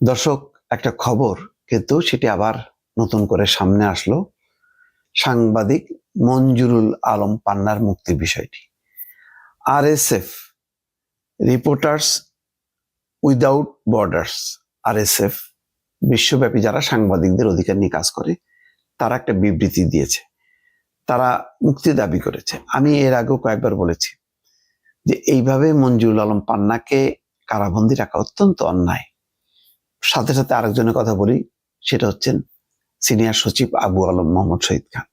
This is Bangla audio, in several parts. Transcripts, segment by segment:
দর্শক, একটা খবর কিন্তু সেটি আবার নতুন করে সামনে আসলো। সাংবাদিক মঞ্জুরুল আলম পান্নার মুক্তির বিষয়টি। RSF reporters without borders RSF, বিশ্বব্যাপী যারা সাংবাদিকদের অধিকার নিয়ে কাজ করে, তারা একটা বিবৃতি দিয়েছে। তারা মুক্তি দাবি করেছে। আমি এর আগেও কয়েকবার বলেছি যে, এইভাবে মঞ্জুরুল আলম পান্নাকে কারাবন্দি রাখা অত্যন্ত অন্যায়। সাথে সাথে আরেকজনের কথা বলি, সেটা হচ্ছেন সিনিয়র সচিব আবু আলম মোহাম্মদ শহীদ খান।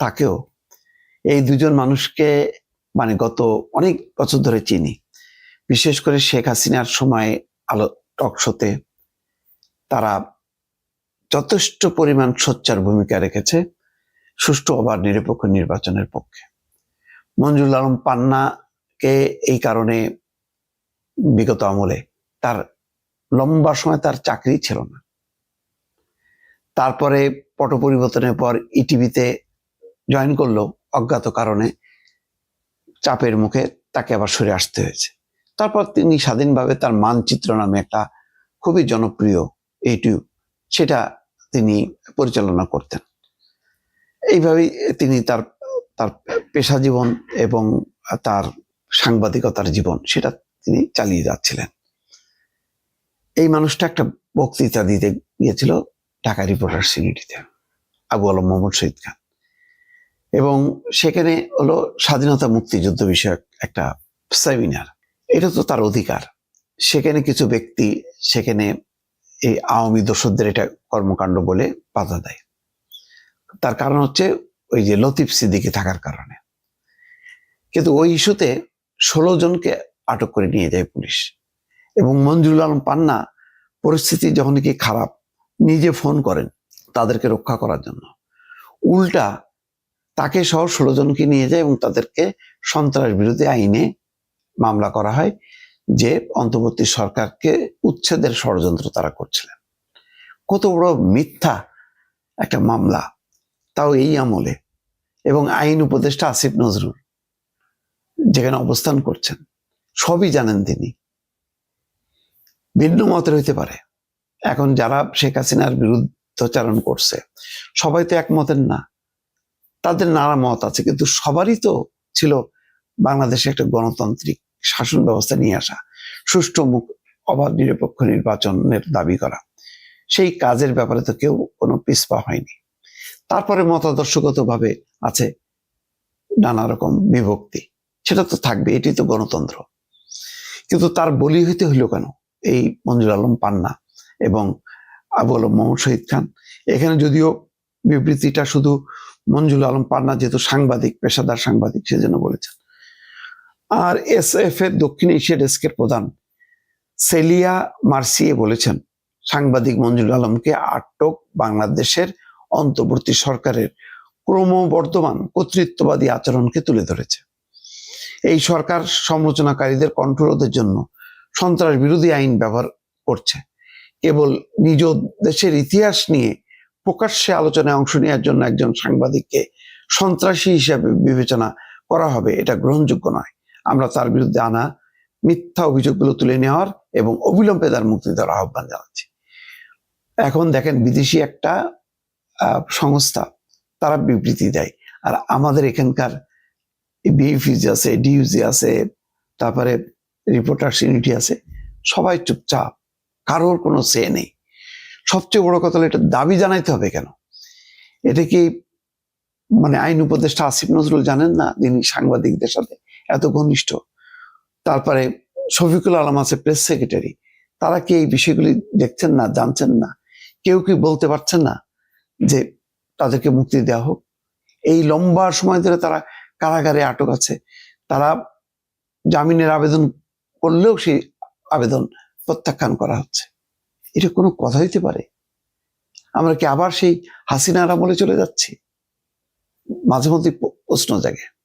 তাকেও এই দুজন মানুষকে মানে গত অনেক বছর ধরে চিনি। বিশেষ করে শেখ হাসিনার সময় আলো টক শোতে তারা যথেষ্ট পরিমাণ সোচ্চার ভূমিকা রেখেছে সুষ্ঠু আবার নিরপেক্ষ নির্বাচনের পক্ষে। মঞ্জুর আলম পান্নাকে এই কারণে বিগত আমলে তার লম্বা সময় তার চাকরি ছিল না। তারপরে পট পরিবর্তনের পর ইটিভিতে জয়েন করল অজ্ঞাত কারণে। চাপের মুখে তাকে আবার সরে আসতে হয়েছে। তারপর তিনি স্বাধীনভাবে তার মানচিত্র নামে একটা খুবই জনপ্রিয় ইউটিউব, সেটা তিনি পরিচালনা করতেন। এইভাবেই তিনি তার তার পেশা জীবন এবং তার সাংবাদিকতার জীবন, সেটা তিনি চালিয়ে যাচ্ছিলেন। এই মানুষটা একটা বক্তৃতা দিতে গিয়েছিল ঢাকা রিপোর্টার সিনিটিতে আবু আলম মোহাম্মদ শহীদ খান। এবং সেখানে হলো স্বাধীনতা মুক্তিযুদ্ধ বিষয়ক একটা সেমিনার এটা তো তার অধিকার। সেখানে কিছু ব্যক্তি সেখানে এই আওয়ামী দোসরদের এটা কর্মকাণ্ড বলে বাধা দেয়। তার কারণ হচ্ছে ওই যে লতিফ সিদ্দিকি থাকার কারণে। কিন্তু ওই ইস্যুতে ষোলো জনকে আটক করে নিয়ে যায় পুলিশ। এবং মঞ্জুরুল আলম পান্না পরিস্থিতি যখন কি খারাপ, নিজে ফোন করেন তাদেরকে রক্ষা করার জন্য। উল্টা তাকে সহ ষোলো জনকে নিয়ে যায় এবং তাদেরকে সন্ত্রাস বিরোধী আইনে মামলা করা হয় যে অন্তর্বর্তী সরকারকে উচ্ছেদের ষড়যন্ত্র তারা করছিলেন। কত বড় মিথ্যা একটা মামলা, তাও এই আমলে। এবং আইন উপদেষ্টা আসিফ নজরুল যেখানে অবস্থান করছেন, সবই জানেন তিনি। ভিন্ন মতের হইতে পারে। এখন যারা শেখ হাসিনার বিরুদ্ধচারণ করছে, সবাই তো একমতের না। তাদের নানা মত আছে, কিন্তু সবারই তো ছিল বাংলাদেশে একটা গণতান্ত্রিক শাসন ব্যবস্থা নিয়ে আসা, সুষ্ঠু মুখ, অবাধ নিরপেক্ষ নির্বাচনের দাবি করা। সেই কাজের ব্যাপারে তো কেউ কোনো পিসপা হয়নি। তারপরে মতাদর্শগত ভাবে আছে নানা রকম বিভক্তি। সেটা তো থাকবে, এটি তো গণতন্ত্র। কিন্তু তার বলি হইতে হইল কেন? এই মঞ্জুর আলম পান্না এবং আবু আলম মোহাম্মদ শহীদ খান। এখানে যদিও বিবৃতিটা শুধু মঞ্জুর আলম পান্না, যেহেতু সাংবাদিক, পেশাদার সাংবাদিক, সেজন্য বলেছেন। আর এস এফ এর দক্ষিণ এশিয়া ডেস্কের প্রধান সেলিয়া মার্সিয়ে বলেছেন, সাংবাদিক মঞ্জুর আলমকে আটক বাংলাদেশের অন্তর্বর্তী সরকারের ক্রমবর্ধমান কর্তৃত্ববাদী আচরণকে তুলে ধরেছে। এই সরকার সমালোচনাকারীদের কণ্ঠরোধের জন্য সন্ত্রাস বিরোধী আইন ব্যবহার করছে। কেবল নিজ দেশের ইতিহাস নিয়ে প্রকাশ্যে আলোচনায় অংশ নেওয়ার জন্য একজন সাংবাদিককে সন্ত্রাসী হিসাবে বিবেচনা করা হবে, এটা গ্রহণযোগ্য নয়। আমরা তার বিরুদ্ধে আনা মিথ্যা অভিযোগগুলো তুলে নেওয়ার এবং অবিলম্বে তার মুক্তি দেওয়ার আহ্বান জানাচ্ছি। এখন দেখেন, বিদেশি একটা সংস্থা, তারা বিবৃতি দেয়। আর আমাদের এখানকার বিএফিজি আছে ডিউজি আছে, তারপরে রিপোর্টার্স ইউনিটি আছে, সবাই চুপচাপ, কারোর কোনো সে নেই। সবচেয়ে বড় কথা হলো, এটা দাবি জানাইতে হবে কেন? এটা কি মানে আইন উপদেষ্টা আসিফ নজরুল জানেন না, যিনি সাংবাদিকদের সাথে এত ঘনিষ্ঠ? তারপরে শফিকুল আলম আছে প্রেস সেক্রেটারি তারা কি এই বিষয়গুলি দেখছেন না, জানছেন না? কেউ কি বলতে পারছেন না যে তাদেরকে মুক্তি দেওয়া হোক? এই লম্বা সময় ধরে তারা কারাগারে আটক আছে, তারা জামিনের আবেদন করলেও সেই আবেদন প্রত্যাখ্যান করা হচ্ছে। এটা কোনো কথা হইতে পারে? আমরা কি আবার সেই হাসিনার আমলে চলে যাচ্ছি? মাঝে মধ্যে প্রশ্ন জাগে।